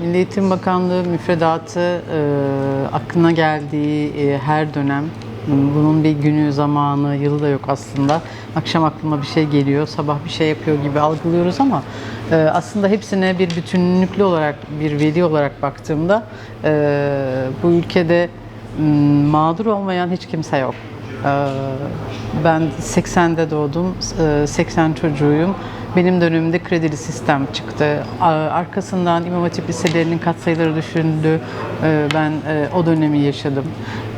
Milli Eğitim Bakanlığı müfredatı e, aklına geldiği e, her dönem bunun bir günü, zamanı, yılı da yok aslında. Akşam aklıma bir şey geliyor, sabah bir şey yapıyor gibi algılıyoruz ama e, aslında hepsine bir bütünlüklü olarak, bir veli olarak baktığımda e, bu ülkede mağdur olmayan hiç kimse yok. E, ben 80'de doğdum, e, 80 çocuğuyum. Benim dönemimde kredili sistem çıktı. Arkasından İmam Hatip liselerinin katsayıları düşündü. Ee, Ben e, o dönemi yaşadım.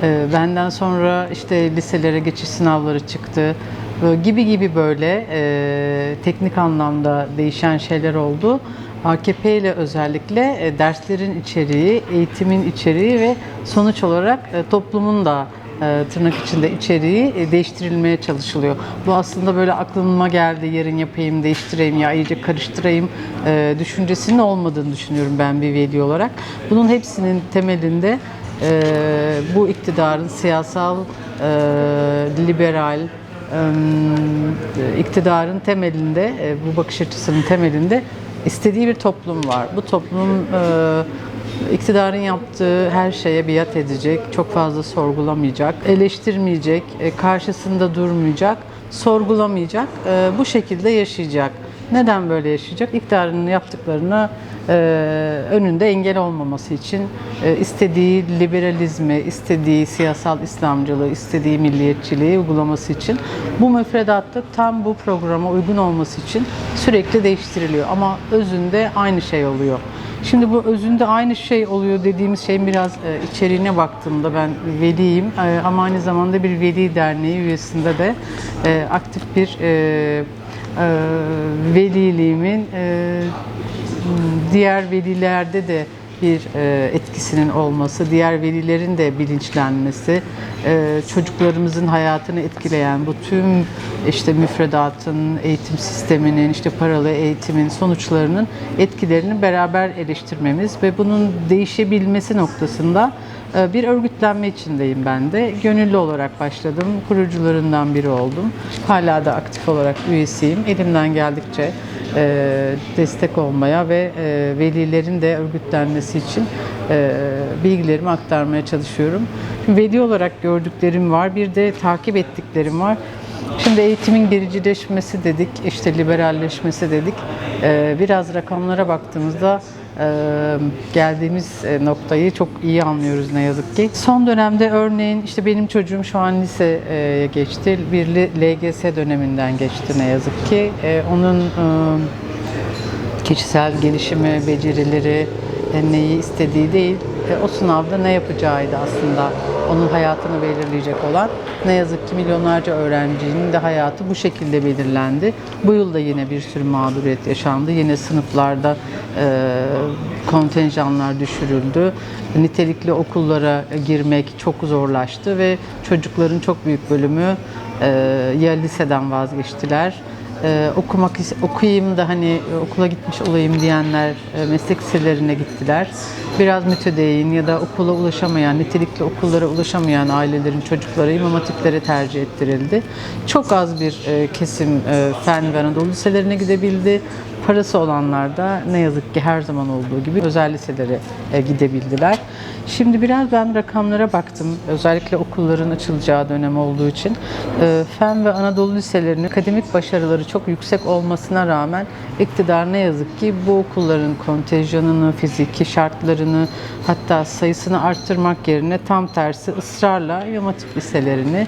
Ee, Benden sonra işte liselere geçiş sınavları çıktı. Gibi gibi böyle e, teknik anlamda değişen şeyler oldu. AKP ile özellikle e, derslerin içeriği, eğitimin içeriği ve sonuç olarak toplumun da e, tırnak içinde içeriği e, değiştirilmeye çalışılıyor. Bu aslında böyle aklıma geldi, yarın yapayım, değiştireyim ya iyice karıştırayım e, düşüncesinin olmadığını düşünüyorum ben bir veli olarak. Bunun hepsinin temelinde bu iktidarın siyasal, liberal, iktidarın temelinde, bu bakış açısının temelinde istediği bir toplum var. Bu toplum iktidarın yaptığı her şeye biat edecek, çok fazla sorgulamayacak, eleştirmeyecek, e, karşısında durmayacak, sorgulamayacak, e, bu şekilde yaşayacak. Neden böyle yaşayacak? İktidarın yaptıklarına e, önünde engel olmaması için e, istediği liberalizmi, istediği siyasal İslamcılığı, istediği milliyetçiliği uygulaması için bu müfredatta tam bu programa uygun olması için sürekli değiştiriliyor. Ama özünde aynı şey oluyor. Şimdi bu özünde aynı şey oluyor dediğimiz şeyin biraz e, içeriğine baktığımda ben veliyim. E, ama aynı zamanda bir veli derneği üyesinde de e, aktif bir veliliğimin diğer velilerde de bir e, etkisinin olması, diğer velilerin de bilinçlenmesi, e, çocuklarımızın hayatını etkileyen bu tüm işte müfredatın, eğitim sisteminin, işte paralı eğitimin sonuçlarının etkilerini beraber eleştirmemiz ve bunun değişebilmesi noktasında bir örgütlenme içindeyim ben de. Gönüllü olarak başladım. Kurucularından biri oldum. Hala da aktif olarak üyesiyim. Elimden geldikçe e, destek olmaya ve e, velilerin de örgütlenmesi için e, bilgilerimi aktarmaya çalışıyorum. Şimdi veli olarak gördüklerim var. Bir de takip ettiklerim var. Şimdi eğitimin gericileşmesi dedik, işte liberalleşmesi dedik. Biraz rakamlara baktığımızda geldiğimiz e, noktayı çok iyi anlıyoruz ne yazık ki. Son dönemde örneğin işte benim çocuğum şu an liseye geçti. Bir LGS döneminden geçti ne yazık ki. E, Onun e, kişisel gelişimi, becerileri, neyi istediği değil, o sınavda ne yapacağıydı aslında onun hayatını belirleyecek olan. Ne yazık ki milyonlarca öğrencinin de hayatı bu şekilde belirlendi. Bu yıl da yine bir sürü mağduriyet yaşandı. Yine sınıflarda e, kontenjanlar düşürüldü. Nitelikli okullara girmek çok zorlaştı ve çocukların çok büyük bölümü e, ya liseden vazgeçtiler ee, okumak okuyayım da hani e, okula gitmiş olayım diyenler e, meslek liselerine gittiler. Biraz mütedeyin ya da okula ulaşamayan, nitelikli okullara ulaşamayan ailelerin çocukları imam hatiplere tercih ettirildi. Çok az bir e, kesim e, fen ve Anadolu liselerine gidebildi. Parası olanlar da ne yazık ki her zaman olduğu gibi özel liselere e, gidebildiler. Şimdi biraz ben rakamlara baktım. Özellikle okulların açılacağı dönem olduğu için. E, Fen ve Anadolu liselerinin akademik başarıları çok yüksek olmasına rağmen iktidar ne yazık ki bu okulların kontenjanını, fiziki şartlarını hatta sayısını arttırmak yerine tam tersi ısrarla İmam liselerini,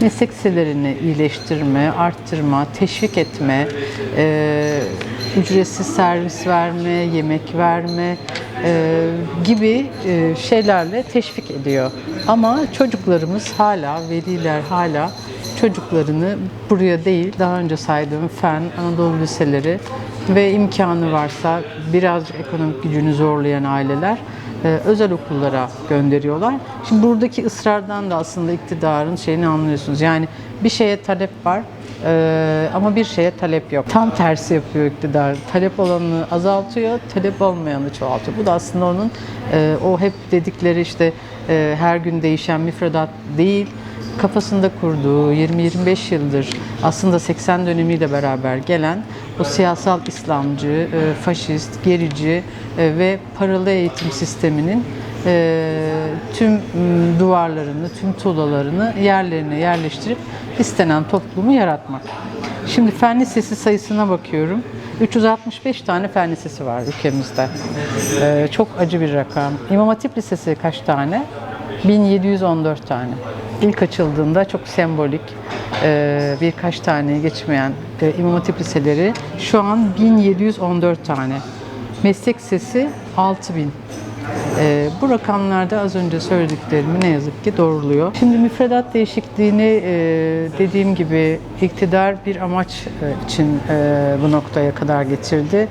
meslek liselerini iyileştirme, arttırma, teşvik etme, e, ücretsiz servis verme, yemek verme e, gibi e, şeylerle teşvik ediyor. Ama çocuklarımız hala, veliler hala çocuklarını buraya değil, daha önce saydığım fen, Anadolu liseleri ve imkanı varsa biraz ekonomik gücünü zorlayan aileler e, özel okullara gönderiyorlar. Şimdi buradaki ısrardan da aslında iktidarın şeyini anlıyorsunuz. Yani bir şeye talep var, ee, ama bir şeye talep yok. Tam tersi yapıyor iktidar. Talep olanı azaltıyor, talep olmayanı çoğaltıyor. Bu da aslında onun e, o hep dedikleri işte e, her gün değişen müfredat değil, kafasında kurduğu 20-25 yıldır aslında 80 dönemiyle beraber gelen o siyasal İslamcı, e, faşist, gerici e, ve paralı eğitim sisteminin tüm m, duvarlarını, tüm tuğlalarını yerlerine yerleştirip istenen toplumu yaratmak. Şimdi fen lisesi sayısına bakıyorum. 365 tane fen lisesi var ülkemizde. Ee, çok acı bir rakam. İmam Hatip Lisesi kaç tane? 1714 tane. İlk açıldığında çok sembolik e, birkaç tane geçmeyen e, İmam Hatip liseleri şu an 1714 tane. Meslek lisesi 6000. Ee, bu rakamlarda az önce söylediklerimi ne yazık ki doğruluyor. Şimdi müfredat değişikliğini e, dediğim gibi iktidar bir amaç e, için e, bu noktaya kadar getirdi.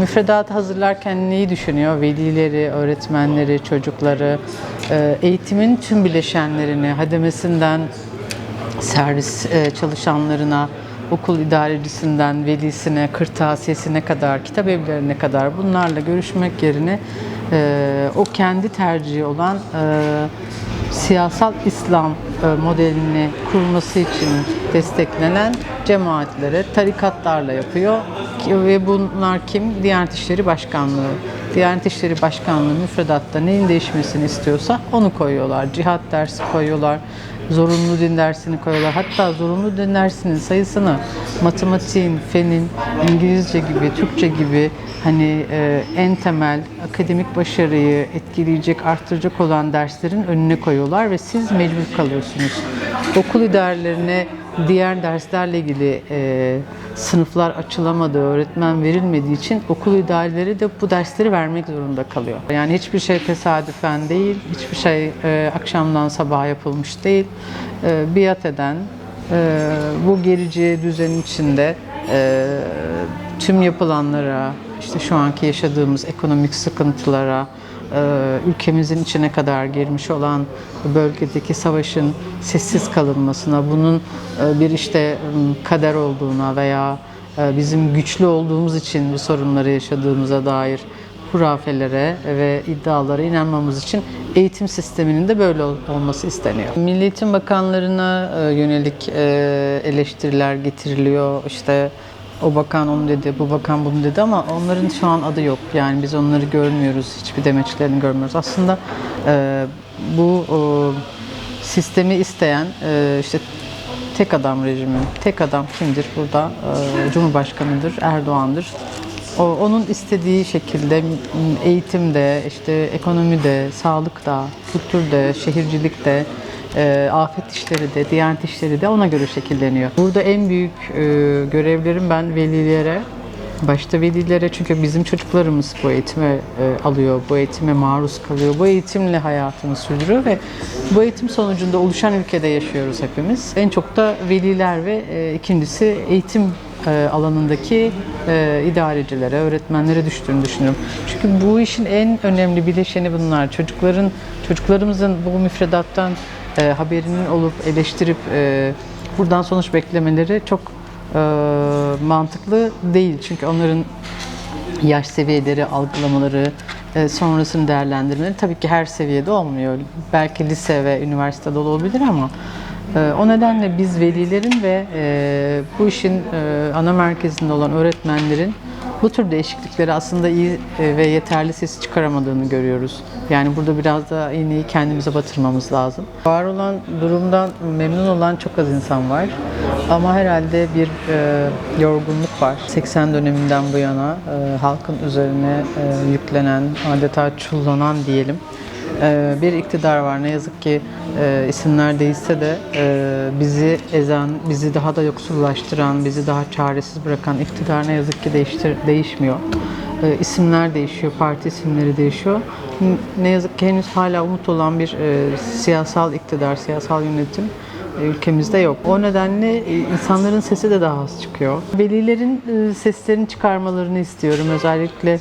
Müfredatı hazırlarken neyi düşünüyor? Velileri, öğretmenleri, çocukları, e, eğitimin tüm bileşenlerini, hademesinden servis e, çalışanlarına, okul idarecisinden velisine, kırtasiyesine kadar, kitap evlerine kadar bunlarla görüşmek yerine e, o kendi tercihi olan e, siyasal İslam e, modelini kurması için desteklenen cemaatlere, tarikatlarla yapıyor. Ve bunlar kim? Diyanet İşleri Başkanlığı. Diyanet İşleri Başkanlığı müfredatta neyin değişmesini istiyorsa onu koyuyorlar. Cihat dersi koyuyorlar, zorunlu din dersini koyuyorlar. Hatta zorunlu din dersinin sayısını matematiğin, fenin, İngilizce gibi, Türkçe gibi hani e, en temel akademik başarıyı etkileyecek, arttıracak olan derslerin önüne koyuyorlar ve siz mecbur kalıyorsunuz. Okul idarelerine diğer derslerle ilgili e, sınıflar açılamadığı, öğretmen verilmediği için okul idareleri de bu dersleri vermek zorunda kalıyor. Yani hiçbir şey tesadüfen değil, hiçbir şey e, akşamdan sabaha yapılmış değil. E, biat eden, e, bu gerici düzenin içinde e, tüm yapılanlara, işte şu anki yaşadığımız ekonomik sıkıntılara, ülkemizin içine kadar girmiş olan bölgedeki savaşın sessiz kalınmasına, bunun e, bir işte kader olduğuna veya e, bizim güçlü olduğumuz için bu sorunları yaşadığımıza dair hurafelere ve iddialara inanmamız için eğitim sisteminin de böyle ol- olması isteniyor. Milli Eğitim Bakanlarına e, yönelik e, eleştiriler getiriliyor. İşte o bakan onu dedi, bu bakan bunu dedi ama onların şu an adı yok. Yani biz onları görmüyoruz, hiçbir demeçlerini görmüyoruz. Aslında e, bu o, sistemi isteyen e, işte tek adam rejimi, tek adam kimdir burada? E, Cumhurbaşkanıdır, Erdoğan'dır. O, onun istediği şekilde eğitimde, işte ekonomide, sağlıkta, kültürde, şehircilikte, e, afet işleri de, diyanet işleri de ona göre şekilleniyor. Burada en büyük e, görevlerim ben velilere, başta velilere çünkü bizim çocuklarımız bu eğitime e, alıyor, bu eğitime maruz kalıyor, bu eğitimle hayatını sürdürüyor ve bu eğitim sonucunda oluşan ülkede yaşıyoruz hepimiz. En çok da veliler ve e, ikincisi eğitim alanındaki e, idarecilere, öğretmenlere düştüğünü düşünüyorum. Çünkü bu işin en önemli bileşeni bunlar. Çocukların, çocuklarımızın bu müfredattan e, haberinin olup eleştirip e, buradan sonuç beklemeleri çok e, mantıklı değil. Çünkü onların yaş seviyeleri, algılamaları, e, sonrasını değerlendirmeleri tabii ki her seviyede olmuyor. Belki lise ve üniversitede olabilir ama e, o nedenle biz velilerin ve e, bu işin e, ana merkezinde olan öğretmenlerin bu tür değişiklikleri aslında iyi e, ve yeterli ses çıkaramadığını görüyoruz. Yani burada biraz da iğneyi kendimize batırmamız lazım. Var olan durumdan memnun olan çok az insan var. Ama herhalde bir e, yorgunluk var. 80 döneminden bu yana e, halkın üzerine e, yüklenen, adeta çullanan diyelim e, bir iktidar var. Ne yazık ki e, isimler değişse de e, bizi ezen, bizi daha da yoksullaştıran, bizi daha çaresiz bırakan iktidar ne yazık ki değiştir, değişmiyor. E, isimler değişiyor, parti isimleri değişiyor. Ne yazık ki henüz hala umut olan bir e, siyasal iktidar, siyasal yönetim ülkemizde yok. O nedenle insanların sesi de daha az çıkıyor. Velilerin seslerini çıkarmalarını istiyorum. Özellikle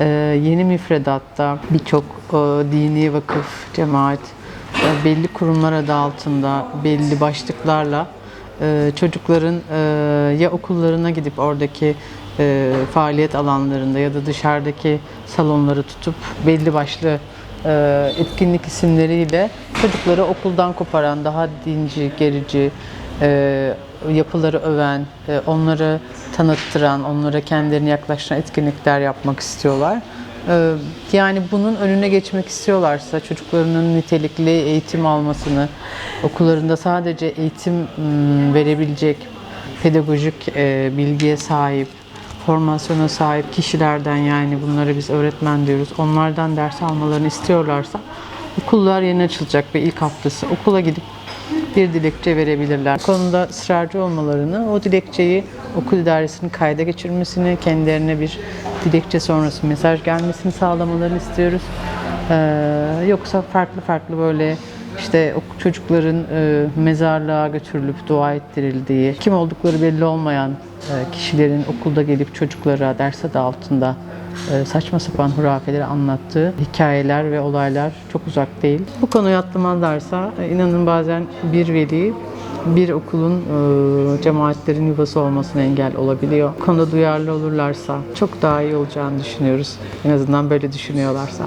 yeni müfredatta birçok e, dini vakıf, cemaat, e, belli kurumlar adı altında belli başlıklarla e, çocukların ya okullarına gidip oradaki faaliyet alanlarında ya da dışarıdaki salonları tutup belli başlı etkinlik isimleriyle çocukları okuldan koparan, daha dinci, gerici, yapıları öven, e, onları tanıttıran, onlara kendilerini yaklaştıran etkinlikler yapmak istiyorlar. Ee, Yani bunun önüne geçmek istiyorlarsa çocuklarının nitelikli eğitim almasını, okullarında sadece eğitim ım, verebilecek pedagojik e, bilgiye sahip, formasyona sahip kişilerden yani bunlara biz öğretmen diyoruz. Onlardan ders almalarını istiyorlarsa okullar yeni açılacak ve ilk haftası okula gidip bir dilekçe verebilirler. Bu konuda ısrarcı olmalarını, o dilekçeyi okul idaresinin kayda geçirmesini, kendilerine bir dilekçe sonrası mesaj gelmesini sağlamalarını istiyoruz. Ee, yoksa farklı farklı böyle işte o çocukların e, mezarlığa götürülüp dua ettirildiği, kim oldukları belli olmayan e, kişilerin okulda gelip çocuklara ders adı altında saçma sapan hurafeleri anlattığı hikayeler ve olaylar çok uzak değil. Bu konuyu atlamazlarsa e, inanın bazen bir veli bir okulun e, cemaatlerin yuvası olmasına engel olabiliyor. Konuda duyarlı olurlarsa çok daha iyi olacağını düşünüyoruz. En azından böyle düşünüyorlarsa.